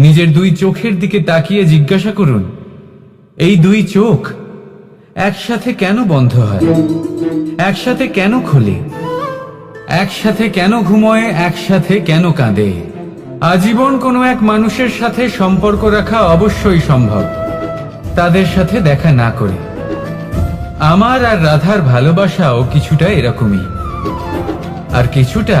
নিজের দুই চোখের দিকে তাকিয়ে জিজ্ঞাসা করুন, এই দুই চোখ একসাথে কেন বন্ধ হয়? একসাথে কেন খোলে? একসাথে কেন ঘুমোয়? একসাথে কেন কাঁদে? আজীবন কোনো এক মানুষের সাথে সম্পর্ক রাখা অবশ্যই সম্ভব, তাদের সাথে দেখা না করে। আমার আর রাধার ভালোবাসাও কিছুটা এরকমই। আর কিছুটা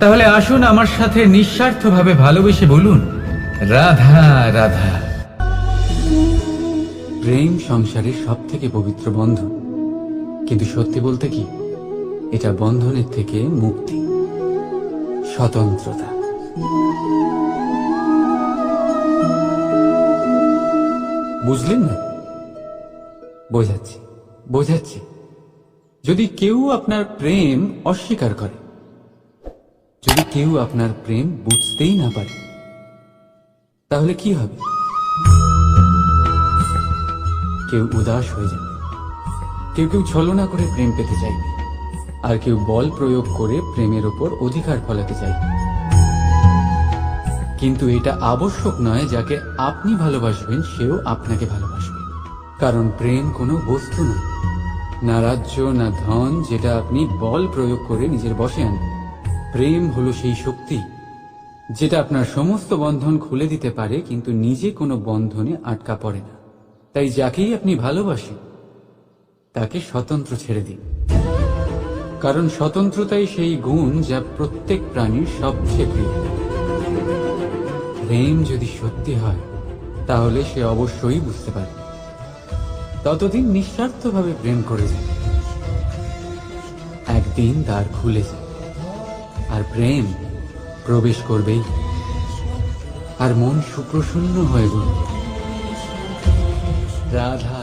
তাহলে আসুন আমার সাথে নিঃস্বার্থভাবে ভালোবেসে বলুন, রাধা রাধা। প্রেম সংসারের সব থেকে পবিত্র বন্ধন। কিন্তু সত্যি বলতে কি, এটা বন্ধনের থেকে মুক্তি, স্বতন্ত্রতা। বুঝলেন না? বোঝাচ্ছি বোঝাচ্ছি। যদি কেউ আপনার প্রেম অস্বীকার করে যদি কেউ আপনার প্রেম বুঝতেই না পারে, তাহলে কি হবে? কেউ উদাস হয়ে যাবে। কেউ কেউ ছলনা করে প্রেম পেতে চাইবে। আর কেউ বল প্রয়োগ করে প্রেমের ওপর অধিকার ফলাতে চাইবে। কিন্তু এটা আবশ্যক নয় যাকে আপনি ভালোবাসবেন, সেও আপনাকে ভালোবাসবে। কারণ প্রেম কোনো বস্তু নয়। না রাজ্য, না ধন, যেটা আপনি বল প্রয়োগ করে নিজের বসে আনবেন। প্রেম হলো সেই শক্তি যেটা আপনার সমস্ত বন্ধন খুলে দিতে পারে, কিন্তু নিজে কোনো বন্ধনে আটকা পড়ে না। তাই যাকেই আপনি ভালোবাসেন, তাকে স্বতন্ত্র ছেড়ে দিন। কারণ স্বতন্ত্রতাই সেই গুণ যা প্রত্যেক প্রাণীর সবচেয়ে প্রিয়। প্রেম যদি সত্যি হয়, তাহলে সে অবশ্যই বুঝতে পারে। ততদিন নিঃস্বার্থভাবে প্রেম করে যায় একদিন দ্বার খুলে যায় আর প্রেম প্রবেশ করবেই। আর মন সুপ্রসন্ন হয়ে গেল রাধা